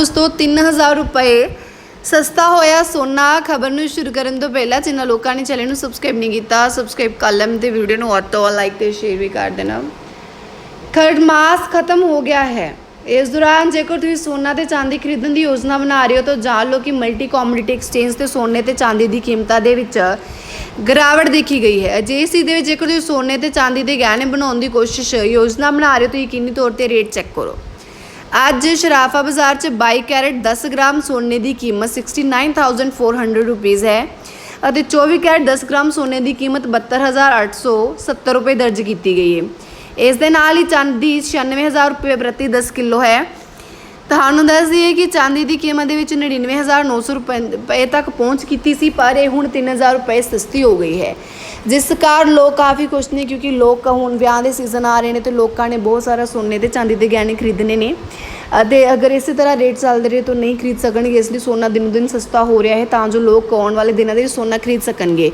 ਉਸ ਤੋਂ 3000 ਰੁਪਏ ਸਸਤਾ ਹੋਇਆ ਸੋਨਾ। ਖਬਰ ਨੂੰ ਸ਼ੁਰੂ ਕਰਨ ਤੋਂ ਪਹਿਲਾਂ ਜਿਨ੍ਹਾਂ ਲੋਕਾਂ ਨੇ ਚੈਨਲ ਨੂੰ ਸਬਸਕ੍ਰਾਈਬ ਨਹੀਂ ਕੀਤਾ ਸਬਸਕ੍ਰਾਈਬ ਕਰ ਲੈਣ ਤੇ ਵੀਡੀਓ ਨੂੰ ਵੱਧ ਤੋਂ ਲਾਈਕ ਤੇ ਸ਼ੇਅਰ ਵੀ ਕਰ ਦੇਣਾ। ਖਰਮਾਸ ਖਤਮ ਹੋ ਗਿਆ ਹੈ। ਇਸ ਦੌਰਾਨ ਜੇਕਰ ਤੁਸੀਂ ਸੋਨਾ ਤੇ ਚਾਂਦੀ ਖਰੀਦਣ ਦੀ ਯੋਜਨਾ ਬਣਾ ਰਹੇ ਹੋ ਤਾਂ ਜਾਣ ਲਓ ਕਿ ਮਲਟੀ ਕਮੋਡਿਟੀ ਐਕਸਚੇਂਜ ਤੇ ਸੋਨੇ ਤੇ ਚਾਂਦੀ ਦੀ ਕੀਮਤਾਂ ਦੇ ਵਿੱਚ ਗਿਰਾਵਟ ਦੇਖੀ ਗਈ ਹੈ। ਜੇ ਇਸ ਦੇ ਵਿੱਚ ਜੇਕਰ ਤੁਸੀਂ ਸੋਨੇ ਤੇ ਚਾਂਦੀ ਦੇ ਗਹਿਣੇ ਬਣਾਉਣ ਦੀ ਕੋਸ਼ਿਸ਼ ਯੋਜਨਾ ਬਣਾ ਰਹੇ ਹੋ ਤਾਂ ਯਕੀਨੀ ਤੌਰ ਤੇ ਰੇਟ ਚੈੱਕ ਕਰੋ। ਅੱਜ ਸ਼ਰਾਫਾ ਬਾਜ਼ਾਰ 'ਚ 22 ਕੈਰਟ 10 ਗ੍ਰਾਮ ਸੋਨੇ ਦੀ ਕੀਮਤ 69400 ਰੁਪੀਸ ਹੈ ਅਤੇ 24 ਕੈਰਟ 10 ਗ੍ਰਾਮ ਸੋਨੇ ਦੀ ਕੀਮਤ 72870 ਰੁਪਏ ਦਰਜ ਕੀਤੀ ਗਈ ਹੈ। ਇਸ ਦੇ ਨਾਲ ਹੀ ਚਾਂਦੀ 96000 ਰੁਪਏ ਪ੍ਰਤੀ 10 ਕਿਲੋ ਹੈ। ਤੁਹਾਨੂੰ ਦੱਸ ਦਈਏ ਕਿ ਚਾਂਦੀ ਦੀ ਕੀਮਤ ਦੇ ਵਿੱਚ 99900 ਰੁਪਏ ਰੁਪਏ ਤੱਕ ਪਹੁੰਚ ਕੀਤੀ ਸੀ, ਪਰ ਇਹ ਹੁਣ 3000 ਰੁਪਏ ਸਸਤੀ ਹੋ ਗਈ ਹੈ। ਜਿਸ ਕਾਰਨ ਲੋਕ ਕਾਫੀ ਖੁਸ਼ ਨੇ ਕਿਉਂਕਿ ਲੋਕ ਹੁਣ ਵਿਆਹ ਦੇ ਸੀਜ਼ਨ ਆ ਰਹੇ ਨੇ ਤੇ ਲੋਕਾਂ ਨੇ ਬਹੁਤ ਸਾਰਾ ਸੋਨੇ ਤੇ ਚਾਂਦੀ ਦੇ ਗਹਿਣੇ ਖਰੀਦਣੇ ਨੇ। ਅਤੇ ਅਗਰ ਇਸੇ ਤਰ੍ਹਾਂ ਰੇਟ ਚੱਲਦੇ ਰਹੇ ਤਾਂ ਨਹੀਂ ਖਰੀਦ ਸਕਣਗੇ, ਇਸ ਲਈ ਸੋਨਾ ਦਿਨੋ ਦਿਨ ਸਸਤਾ ਹੋ ਰਿਹਾ ਹੈ ਤਾਂ ਜੋ ਲੋਕ ਆਉਣ ਵਾਲੇ ਦਿਨਾਂ ਦੇ ਵਿੱਚ ਸੋਨਾ ਖਰੀਦ ਸਕਣਗੇ।